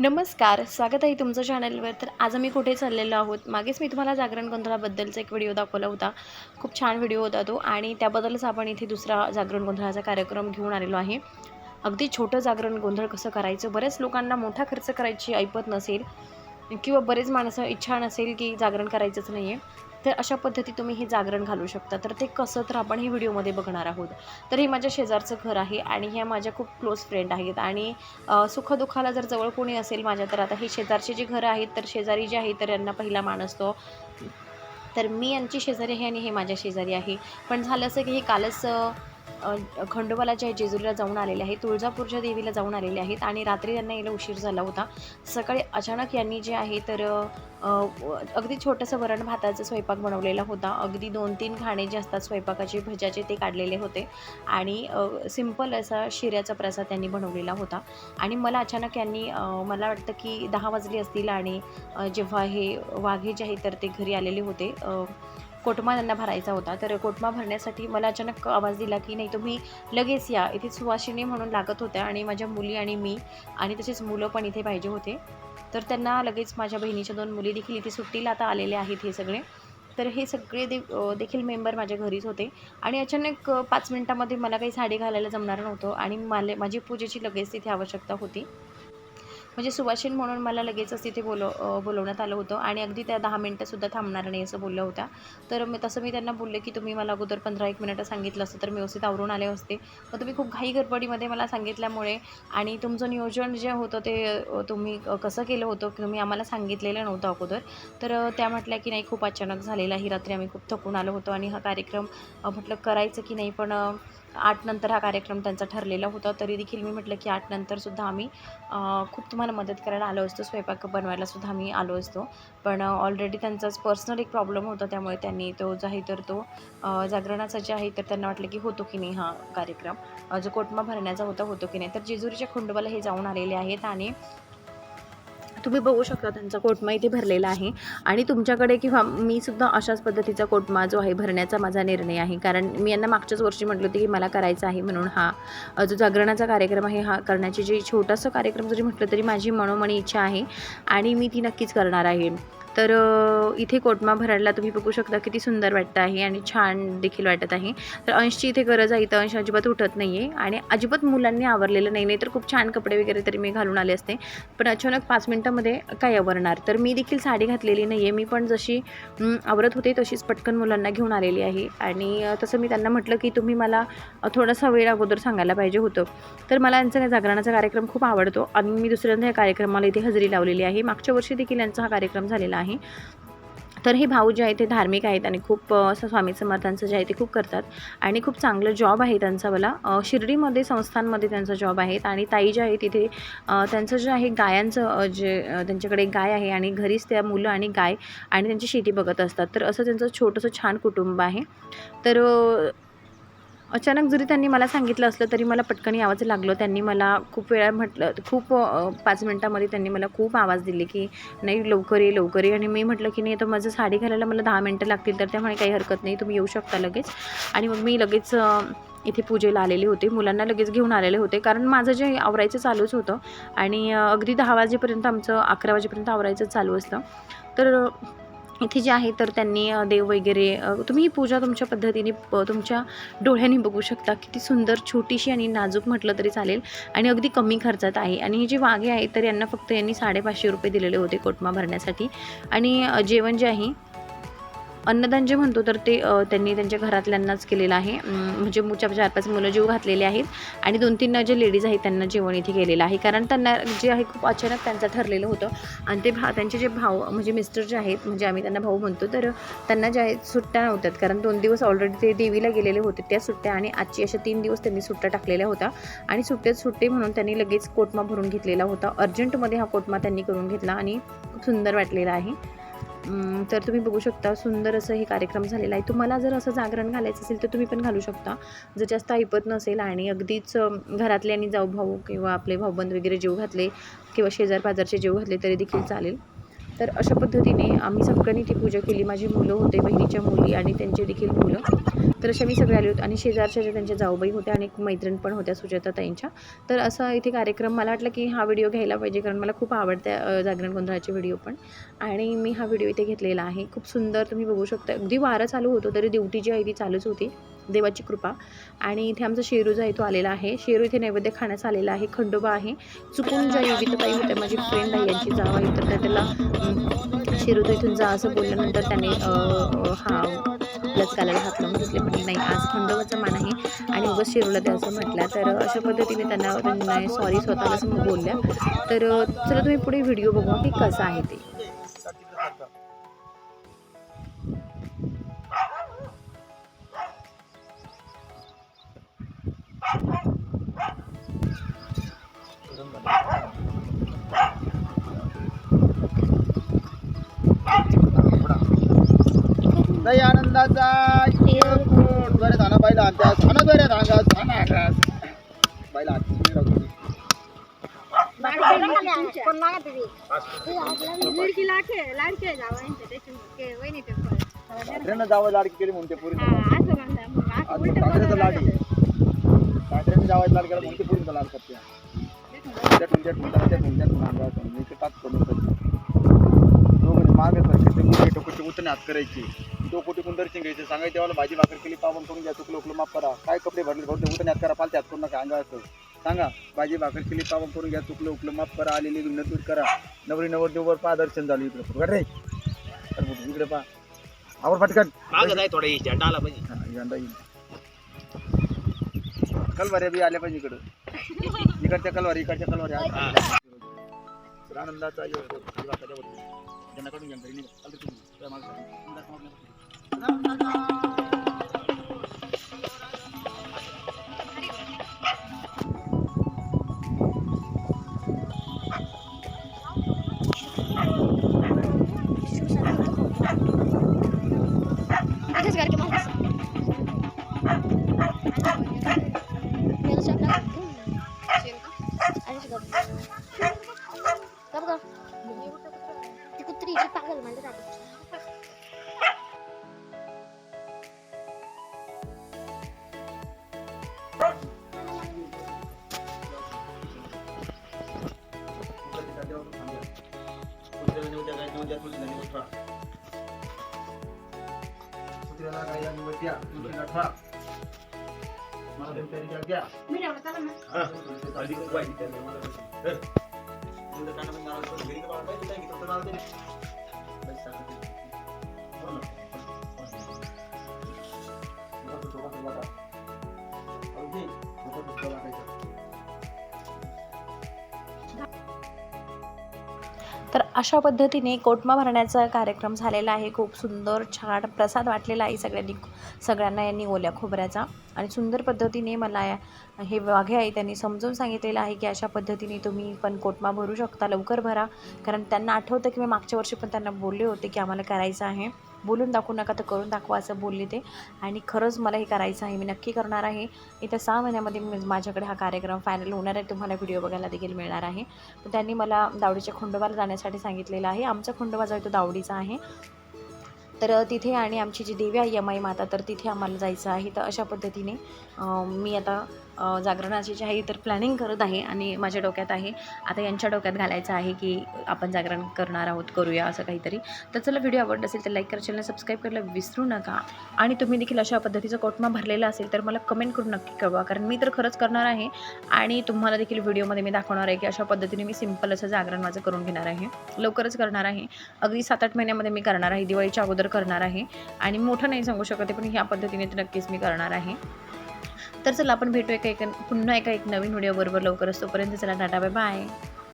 नमस्कार स्वागत आहे तुमचं चॅनलवर तर आज आम्ही कुठे चाललेलो आहोत? मागेच मी तुम्हाला जागरण गोंधळाबद्दलचा एक व्हिडिओ दाखवला होता. खूप छान व्हिडिओ होता तो आणि त्याबद्दलच आपण इथे दुसरा जागरण गोंधळाचा कार्यक्रम घेऊन आलेलो आहे. अगदी छोटं जागरण गोंधळ कसं करायचं? बऱ्याच लोकांना मोठा खर्च करायची ऐपत नसेल किंवा बरेच माणसं इच्छा नसेल की जागरण करायचंच नाही आहे तर अशा पद्धती तुम्ही हे जागरण घालू शकता. तर ते कसं तर आपण हे व्हिडिओमध्ये बघणार आहोत. तर हे माझ्या शेजारचं घर आहे आणि ह्या माझ्या खूप क्लोज फ्रेंड आहेत. आणि सुखदुःखाला जर जवळ कोणी असेल माझ्या तर आता हे शेजारचे जे घरं आहेत तर शेजारी जे आहे तर यांना पहिला मान असतो. तर मी यांची शेजारी आहे आणि हे माझ्या शेजारी आहे. पण झालं असं की हे कालच खंडोबालाच्या जेजुरीला जाऊन आलेले आहेत तुळजापूरच्या देवीला जाऊन आलेले आहेत आणि रात्री त्यांना यायला उशीर झाला होता. सकाळी अचानक यांनी जे आहे तर अगदी छोटंसं वरण भाताचा स्वयंपाक बनवलेला होता. अगदी दोन तीन खाणे जे असतात स्वयंपाकाचे भज्याचे ते काढलेले होते आणि सिंपल असा शिऱ्याचा प्रसाद त्यांनी बनवलेला होता. आणि मला अचानक यांनी मला वाटतं की दहा वाजले असतील आणि जेव्हा हे वाघे जे आहे तर ते घरी आलेले होते. कोटमा त्यांना भरायचा होता. तर कोटमा भरण्यासाठी मला अचानक आवाज दिला की नाही तुम्ही लगेच या. इथे सुवासिनी म्हणून लागत होत्या आणि माझ्या मुली आणि मी आणि तसेच मुलं पण इथे पाहिजे होते. तर त्यांना लगेच माझ्या बहिणीच्या दोन मुली देखील इथे सुट्टीला आता आलेले आहेत हे सगळे. तर हे सगळे दे देखील मेंबर माझ्या घरीच होते. आणि अचानक पाच मिनटामध्ये मला काही साडी घालायला जमणार नव्हतं आणि मला माझी पूजेची लगेच तिथे आवश्यकता होती. म्हणजे सुवासिन म्हणून मला लगेचच तिथे बोलव बोलवण्यात आलं होतं आणि अगदी त्या दहा मिनटंसुद्धा थांबणार नाही असं बोलल्या होत्या. तर मी तसं मी त्यांना बोलले की तुम्ही मला अगोदर पंधरा एक मिनटं सांगितलं असतं तर मी व्यवस्थित आवरून आले असते. मग तुम्ही खूप घाई गडबडीमध्ये मला सांगितल्यामुळे आणि तुमचं नियोजन जे होतं ते तुम्ही कसं केलं होतं की तुम्ही आम्हाला सांगितलेलं नव्हतं अगोदर. तर त्या म्हटल्या की नाही खूप अचानक झालेला ही रात्री आम्ही खूप थकून आलो होतो आणि हा कार्यक्रम म्हटलं करायचं की नाही पण आठनंतर हा कार्यक्रम त्यांचा ठरलेला होता. तरी देखील मी म्हटलं की आठनंतरसुद्धा आम्ही खूप तुम्हाला मदत करायला आलो असतो. स्वयंपाक बनवायलासुद्धा आम्ही आलो असतो. पण ऑलरेडी त्यांचाच पर्सनल एक प्रॉब्लेम होता. त्यामुळे त्यांनी तो जो आहे तर तो जागरणाचा जे आहे तर त्यांना वाटलं की होतो की नाही हा कार्यक्रम. जो कोटमा भरण्याचा होता होतो की नाही. तर जेजुरीच्या खंडोबाला हे जाऊन आलेले आहेत आणि तुम्ही बघू शकता त्यांचा कोटमा इथे भरलेला आहे. आणि तुमच्याकडे किंवा मी सुद्धा अशाच पद्धतीचा कोटमा जो आहे भरण्याचा माझा निर्णय आहे. कारण मी यांना मागच्याच वर्षी म्हटलं होतं की मला करायचा आहे म्हणून हा जो जागरणाचा कार्यक्रम आहे हा करण्याची जी छोटासा कार्यक्रम जरी म्हटलं तरी माझी मनोमनी इच्छा आहे आणि मी ती नक्कीच करणार आहे. तर इथे कोटमा भरायला तुम्ही बघू शकता किती सुंदर वाटतं आहे आणि छान देखील वाटत आहे. तर अंशची इथे गरज आहे तर अंश अजिबात उठत नाही आहे आणि अजिबात मुलांनी आवरलेलं नाही नाही तर खूप छान कपडे वगैरे तरी मी घालून आले असते. पण अचानक पाच मिनटामध्ये काय आवरणार. तर मी देखील साडी घातलेली नाही आहे मी पण जशी आवरत होते तशीच पटकन मुलांना घेऊन आलेली आहे. आणि तसं मी त्यांना म्हटलं की तुम्ही मला थोडासा वेळ अगोदर सांगायला पाहिजे होतं. तर मला यांचा काय जागरणाचा कार्यक्रम खूप आवडतो. आणि मी दुसऱ्यांदा या कार्यक्रमाला इथे हजेरी लावलेली आहे. मागच्या वर्षी देखील यांचा हा कार्यक्रम झालेला आहे तर हे भाऊ जे आहे ते धार्मिक आहेत आणि खूप असं स्वामी समर्थांचं जे आहे ते खूप करतात. आणि खूप चांगलं जॉब आहे त्यांचा मला शिर्डीमध्ये संस्थांमध्ये त्यांचा जॉब आहे आणि ताई जे आहे तिथे त्यांचं जे आहे गायांचं जे त्यांच्याकडे गाय आहे आणि घरीच त्या मुलं आणि गाय आणि त्यांची शेती बघत असतात. तर असं त्यांचं छोटंसं छान कुटुंब आहे. तर अचानक जरी त्यांनी मला सांगितलं असलं तरी मला पटकन आवाज लागलो. त्यांनी मला खूप वेळा म्हटलं खूप पाच मिनटामध्ये त्यांनी मला खूप आवाज दिले की नाही लवकर ये लवकर ये. आणि मी म्हटलं की नाही तर माझं साडी घालायला मला दहा मिनटं लागतील तर त्यामुळे काही हरकत नाही तुम्ही येऊ शकता लगेच. आणि मग मी लगेच इथे पूजेला आलेले होते. मुलांना लगेच घेऊन आलेले होते कारण माझं जे आवरायचं चालूच होतं. आणि अगदी दहा वाजेपर्यंत आमचं अकरा वाजेपर्यंत आवरायचं चालू असतं. तर इथे जे आहे तर त्यांनी देव वगैरे तुम्ही ही पूजा तुमच्या पद्धतीने प- तुमच्या डोळ्यांनी बघू शकता. किती सुंदर छोटीशी आणि नाजूक म्हटलं तरी चालेल आणि अगदी कमी खर्चात आहे. आणि हे जे वाघे आहेत तर यांना फक्त यांनी साडेपाचशे रुपये दिलेले होते कोटमा भरण्यासाठी. आणि जेवण जे आहे अन्नदान जे म्हणतो तर ते त्यांनी त्यांच्या घरातल्यांनाच केलेलं आहे. म्हणजे मुच्या चार पाच मुलं जीव घातलेले आहेत आणि दोन तीन जे लेडीज आहेत त्यांना जेवण इथे केलेलं आहे. कारण त्यांना जे आहे खूप अचानक त्यांचं ठरलेलं होतं. आणि ते भा त्यांचे जे भाऊ म्हणजे मिस्टर जे आहेत म्हणजे आम्ही त्यांना भाऊ म्हणतो तर त्यांना ज्या आहेत सुट्ट्या नव्हत्यात. कारण दोन दिवस ऑलरेडी ते देवीला गेलेले होते त्या सुट्ट्या आणि आजची अशा तीन दिवस त्यांनी सुट्ट्या टाकलेल्या होत्या. आणि सुट्ट्यात सुट्टे म्हणून त्यांनी लगेच कोटमा भरून घेतलेला होता. अर्जंटमध्ये हा कोटमा त्यांनी करून घेतला आणि खूप सुंदर वाटलेला आहे. तर तुम्ही बघू शकता सुंदर असं हे कार्यक्रम झालेला आहे. तुम्हाला जर असं जागरण घालायचं असेल तर तुम्ही पण घालू शकता. जर जास्त ऐपत नसेल आणि अगदीच घरातले आणि जाऊ भाऊ किंवा आपले भाऊबंद वगैरे जेव घातले किंवा शेजार पाजारचे जेव घातले तरी देखील चालेल. तर अशा पद्धतीने आम्ही सगळ्यांनी ती पूजा केली. माझी मुलं होते बहिणीच्या मुली आणि त्यांचे देखील मुलं. तर अशा मी सगळे आले होते. आणि शेजारच्या ज्या त्यांच्या जाऊबाई होत्या आणि एक मैत्रीण पण होत्या सुजाता ताईंच्या. तर असा इथे कार्यक्रम मला वाटलं की हा व्हिडिओ घ्यायला पाहिजे कारण मला खूप आवडत्या जागरण गोंधळाचे व्हिडिओ पण. आणि मी हा व्हिडिओ इथे घेतलेला आहे. खूप सुंदर तुम्ही बघू शकता. अगदी वारं चालू होतो तरी दिवटी जी आहे ती चालूच होती. देवाची कृपा. आणि इथे आमचा शेरू जो आहे तो आलेला आहे. शेरू इथे नैवेद्य खाण्यास आलेला आहे. खंडोबा आहे. चुकून ज्या योगिताताई होत्या माझी फ्रेंड आहे यांची जाव आहे तर त्या त्याला शेरू तो इथून जा असं बोलल्यानंतर त्याने हा आपल्याच गालाला हात लावून घेतले पण नाही आज खंडोबाचा मान आहे. आणि उगाच शिरूला द्यायचं म्हटलं तर अशा पद्धतीने त्यांना त्यांना सॉरी स्वतःलाच समोर बोलल्या तर चला तुम्ही पुढे व्हिडिओ बघा की कसं आहे ते. लय आनंदाचा शेपूट बरे झाला बाईला अभ्यास झाला बरे रांगा झाला अभ्यास बाईला हात राहतो सासऱ्यानं जावं लाडकी केली म्हणते पुरी. सासऱ्याचं लाड. सासऱ्यानं जावं लाड केला म्हणते पुरीचा लाड करते. त्यातून त्यातून त्यातून त्यातून जाऊन मी ते टाक करून मागे टोकोची उतरणे हात करायची. तो कोटी कोण दर्शन घ्यायचं सांगायचं तेव्हा भाजी भाकर केली पावन करून घ्या चुकलं उकलं माफ करा. काय कपडे भरले भरते उतरणे हात करा पालते हात करू नका अंगावर सांगा भाजी भाकर केली पावन करून घ्या चुकलं उकलं माफ करा आलेली नतूर करा. नवरी नवर देवर पहा दर्शन झालं इकडे फुटकाट रे इकडे पहा आवर पटकन. मागं जाय थोडा झेंडा आला पाहिजे. यंदा येईल. कलवाऱ्या बी आल्या पाहिजे इकडं. इकडच्या कलवारी इकडच्या कलवारी. हा. आनंदाचा योग होतो. दिवा सजावट होतो. ज्यांना कडून घ्या घरी निघा. चालतं तुम्ही. त्या मागं. अंदाज मारण्यापासून. कुत्र्याला निवद्या गाय, निवद्या तुळशीला निवद ठेवा. कुत्र्याला गायला निवद द्या, ठेवा. मला तयारी करा, द्या. हा. कानामध्ये नारळ ठेवून घरी का बाळा? काय घेतो? तर अशा पद्धतीने कोटमा भरण्याचा कार्यक्रम झालेला आहे. खूप सुंदर छान प्रसाद वाटलेला आहे सगळ्यांनी सगळ्यांना यांनी ओल्या खोबऱ्याचा. आणि सुंदर पद्धतीने मला हे वाघे आहे त्यांनी समजून सांगितलेलं आहे की अशा पद्धतीने तुम्ही पण कोटमा भरू शकता. लवकर भरा. कारण त्यांना आठवतं की मी मागच्या वर्षी पण त्यांना बोलले होते की आम्हाला करायचं आहे. बोलून दाखवू नका तर करून दाखवा असं बोलले ते. आणि खरंच मला हे करायचं आहे मी नक्की करणार आहे. येत्या सहा महिन्यामध्ये मी- माझ्याकडे हा कार्यक्रम फायनल होणार आहे तुम्हाला व्हिडिओ बघायला देखील मिळणार आहे. तर त्यांनी मला दावडीच्या खंडोबाला जाण्यासाठी सांगितलेलं आहे. आमचा खंडोबा जो आहे तो दावडीचा आहे. तर तिथे आणि आमची जी देवी आहे यमाई माता तर तिथे आम्हाला जायचं आहे. तर अशा पद्धतीने मी आता जागरणाची जी आहे तर प्लॅनिंग करत आहे आणि माझ्या डोक्यात आहे. आता यांच्या डोक्यात घालायचं आहे की आपण जागरण करणार आहोत करूया असं काहीतरी. तर चला व्हिडिओ आवडला असेल तर लाईक करा चॅनल सबस्क्राईब करायला विसरू नका. आणि तुम्ही देखील अशा पद्धतीचं कोटमा भरलेला असेल तर मला कमेंट करून नक्की कळवा कारण मी तर खरंच करणार आहे. आणि तुम्हाला देखील व्हिडिओमध्ये मी दाखवणार आहे की अशा पद्धतीने मी सिंपल असं जागरण माझं करून घेणार आहे. लवकरच करणार आहे. अगदी सात आठ महिन्यामध्ये मी करणार आहे. दिवाळीच्या अगोदर करणार आहे. आणि मोठं नाही सांगू शकत आहे, पण ह्या पद्धतीने तर नक्कीच मी करणार आहे. तर चला आपण भेटू एका एक पुन्हा एका एक नवीन व्हिडिओबरोबर लवकरच. तोपर्यंत चला टाटा बाय बाय